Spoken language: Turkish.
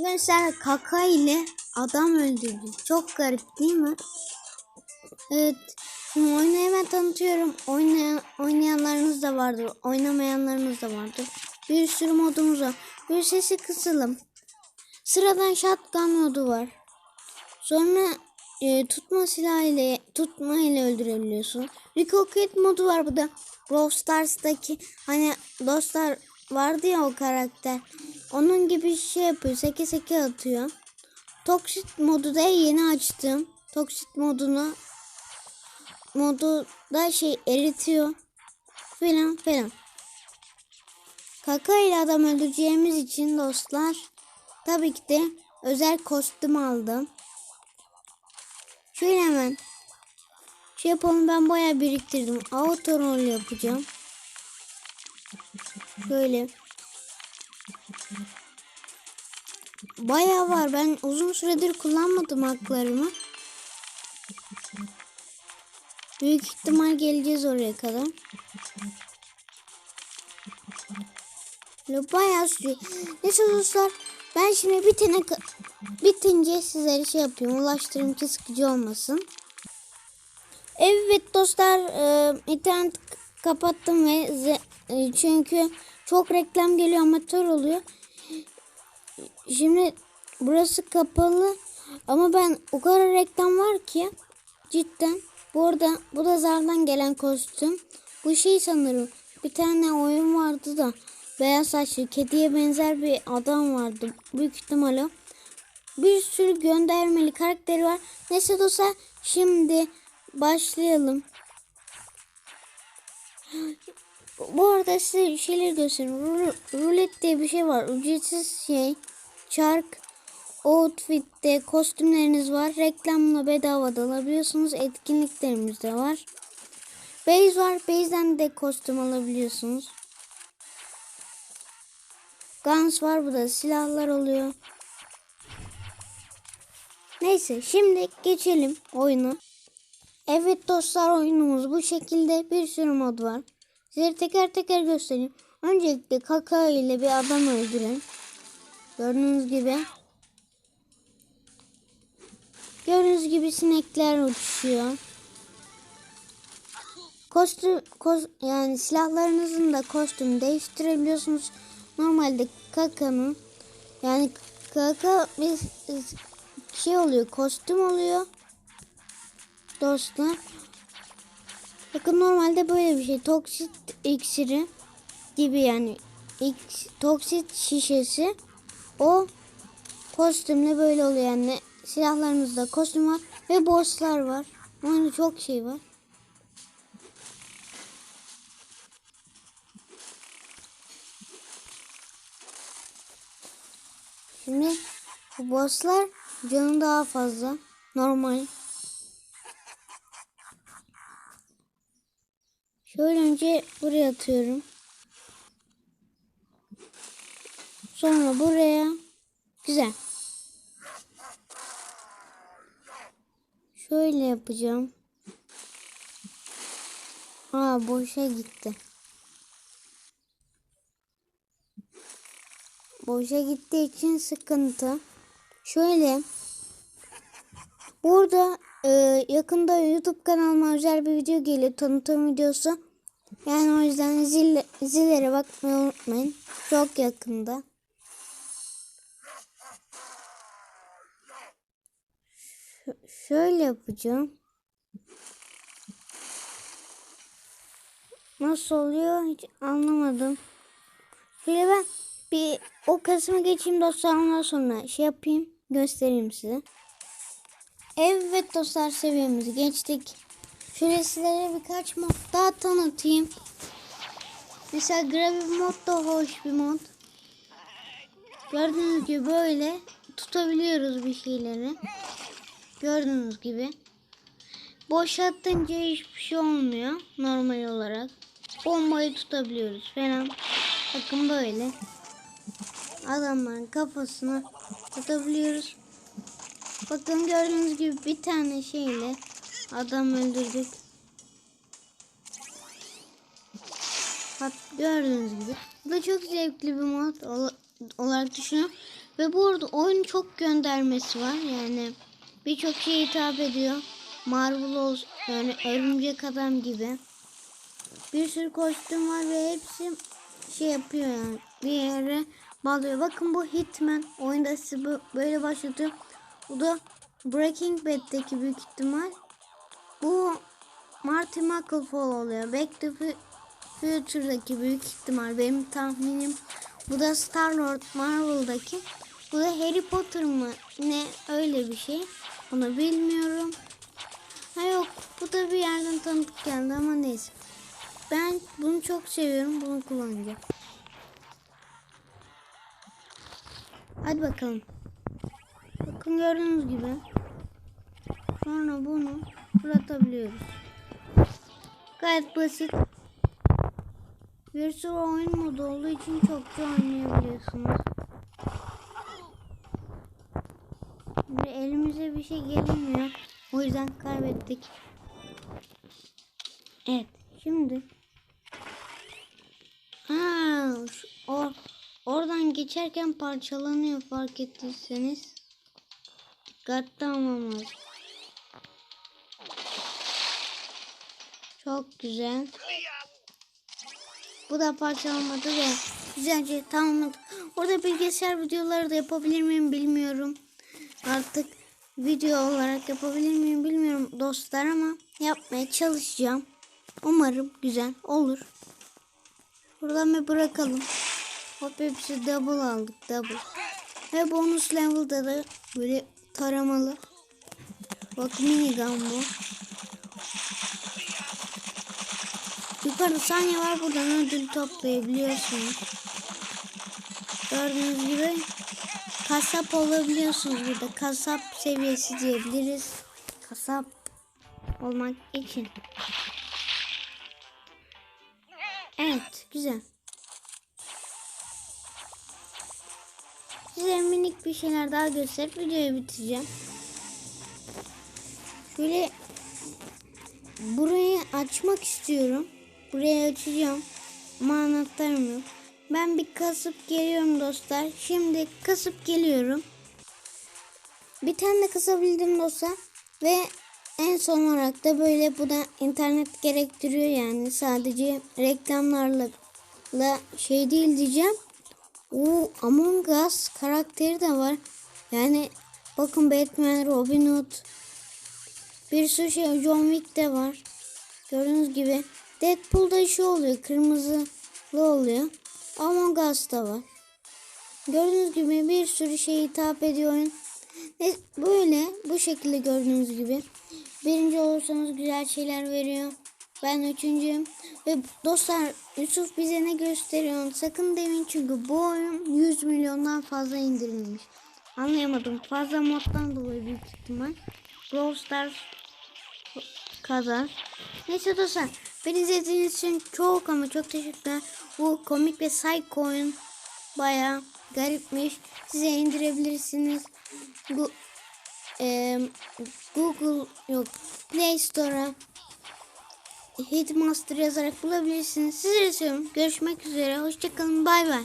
Arkadaşlar kaka ile adam öldürdü. Çok garip değil mi? Evet. Şimdi oyunu hemen tanıtıyorum. Oynayan, oynayanlarınız da vardır. Oynamayanlarınız da vardır. Bir sürü modumuz var. Bir sesi kısalım. Sıradan shotgun modu var. Sonra e, tutma silahı ile tutma ile öldürebiliyorsun. Recocket modu var bu da. Brawl Stars'taki hani dostlar vardı ya o karakter. Onun gibi şey yapıyor. Seke seke atıyor. Toxic modu da yeni açtım. Toxic modunu modu da şey eritiyor. Falan falan. Kaka ile adam öldüreceğimiz için dostlar tabii ki de özel kostüm aldım. Şöyle hemen şey yapalım ben bayağı biriktirdim. Auto rol yapacağım. Böyle. Bayağı var. Ben uzun süredir kullanmadım haklarımı. Büyük ihtimal geleceğiz oraya kadar. Bayağı sürüyor. Neyse dostlar ben şimdi bitene bitince sizlere şey yapıyorum. Ulaştırayım ki sıkıcı olmasın. Evet dostlar e, internet kapattım ve e, çünkü çok reklam geliyor amatör oluyor. Şimdi burası kapalı ama ben o kadar reklam var ki cidden bu arada bu da zardan gelen kostüm. Bu şey sanırım bir tane oyun vardı da beyaz saçlı kediye benzer bir adam vardı. Büyük ihtimal o. Bir sürü göndermeli karakteri var. Neyse dostlar şimdi başlayalım. Bu arada size şeyler göstereyim. Ru- Rulet diye bir şey var. Ücretsiz şey. Çark. Outfit'te kostümleriniz var. Reklamla bedava da alabiliyorsunuz. Etkinliklerimiz de var. Base var. Base'den de kostüm alabiliyorsunuz. Guns var. Bu da silahlar oluyor. Neyse şimdi geçelim oyuna. Evet dostlar oyunumuz bu şekilde bir sürü mod var. Size teker teker göstereyim. Öncelikle kaka ile bir adam öldüren. Gördüğünüz gibi. Gördüğünüz gibi sinekler uçuyor. Kostüm, kos, yani silahlarınızın da kostüm değiştirebiliyorsunuz. Normalde kakanın yani kaka bir şey oluyor kostüm oluyor. Dostlar. Bakın normalde böyle bir şey. Toksit iksiri gibi yani. X, toksit şişesi. O kostümle böyle oluyor yani. Silahlarımızda kostüm var ve bosslar var. Oyunda çok şey var. Şimdi bu bosslar canı daha fazla. Normal. Şöyle önce buraya atıyorum. Sonra buraya. Güzel. Şöyle yapacağım. Aa boşa gitti. Boşa gittiği için sıkıntı. Şöyle. Burada e, yakında YouTube kanalıma özel bir video geliyor. Tanıtım videosu. Yani o yüzden zil, zillere bakmayı unutmayın. Çok yakında. Şöyle yapacağım. Nasıl oluyor hiç anlamadım. Şöyle ben bir o kısmı geçeyim dostlar ondan sonra şey yapayım göstereyim size. Evet dostlar seviyemizi geçtik. Şöyle sizlere birkaç mod daha tanıtayım. Mesela Gravity mod da hoş bir mod. Gördüğünüz gibi böyle tutabiliyoruz bir şeyleri. Gördüğünüz gibi. Boşaltınca hiçbir şey olmuyor normal olarak. Bombayı tutabiliyoruz falan. Bakın böyle. Adamların kafasını tutabiliyoruz. Bakın gördüğünüz gibi bir tane şeyle adam öldürdük. Bak gördüğünüz gibi. Bu da çok zevkli bir mod ol- olarak düşünüyorum. Ve bu arada oyun çok göndermesi var. Yani birçok şeye hitap ediyor. Marvel olsun, yani örümcek adam gibi. Bir sürü kostüm var ve hepsi şey yapıyor yani. Bir yere bağlıyor. Bakın bu Hitman. Oyunda sizi bö- böyle başlatıyor. Bu da Breaking Bad'deki büyük ihtimal. Bu Marty McFall oluyor. Back to Fu- Future'daki büyük ihtimal benim tahminim. Bu da Star Lord Marvel'daki. Bu da Harry Potter mı? Ne öyle bir şey. Onu bilmiyorum. Ha yok bu da bir yerden tanıdık geldi ama neyse. Ben bunu çok seviyorum. Bunu kullanacağım. Hadi bakalım. Bakın gördüğünüz gibi. Sonra bunu fırlatabiliyoruz. Gayet basit. Bir sürü oyun modu olduğu için çokça oynayabiliyorsunuz. Şimdi elimize bir şey gelmiyor. O yüzden kaybettik. Evet. Şimdi ha, o, oradan geçerken parçalanıyor fark ettiyseniz. Dikkatli olmam. Çok güzel. Bu da parçalamadı ve güzelce tamamladık. Orada bilgisayar videoları da yapabilir miyim bilmiyorum. Artık video olarak yapabilir miyim bilmiyorum dostlar ama yapmaya çalışacağım. Umarım güzel olur. Buradan bir bırakalım. Hop hepsi double aldık double. Ve bonus level'da da böyle taramalı. Bak minigun bu. Yukarıda saniye var buradan ödül toplayabiliyorsunuz. Gördüğünüz gibi kasap olabiliyorsunuz burada. Kasap seviyesi diyebiliriz. Kasap olmak için. Evet güzel. Size minik bir şeyler daha gösterip videoyu bitireceğim. Şöyle burayı açmak istiyorum. Burayı açacağım. Ama anahtarım yok. Ben bir kasıp geliyorum dostlar. Şimdi kasıp geliyorum. Bir tane kasabildim dostlar. Ve en son olarak da böyle bu da internet gerektiriyor yani. Sadece reklamlarla la şey değil diyeceğim. O Among Us karakteri de var. Yani bakın Batman, Robin Hood. Bir sürü şey John Wick de var. Gördüğünüz gibi Deadpool'da şu oluyor. Kırmızılı oluyor. Among Us da var. Gördüğünüz gibi bir sürü şey hitap ediyor oyun. Böyle bu şekilde gördüğünüz gibi. Birinci olursanız güzel şeyler veriyor. Ben üçüncüyüm. Ve dostlar Yusuf bize ne gösteriyor? Sakın demeyin çünkü bu oyun 100 milyondan fazla indirilmiş. Anlayamadım. Fazla moddan dolayı büyük ihtimal. Brawl Stars kadar. Neyse dostlar. Beni izlediğiniz için çok ama çok teşekkürler. Bu komik ve psycho oyun baya garipmiş. Size indirebilirsiniz. Bu eee, Google yok Play Store'a Hitmaster yazarak bulabilirsiniz. Sizleri seviyorum. Görüşmek üzere. Hoşçakalın. Bay bay.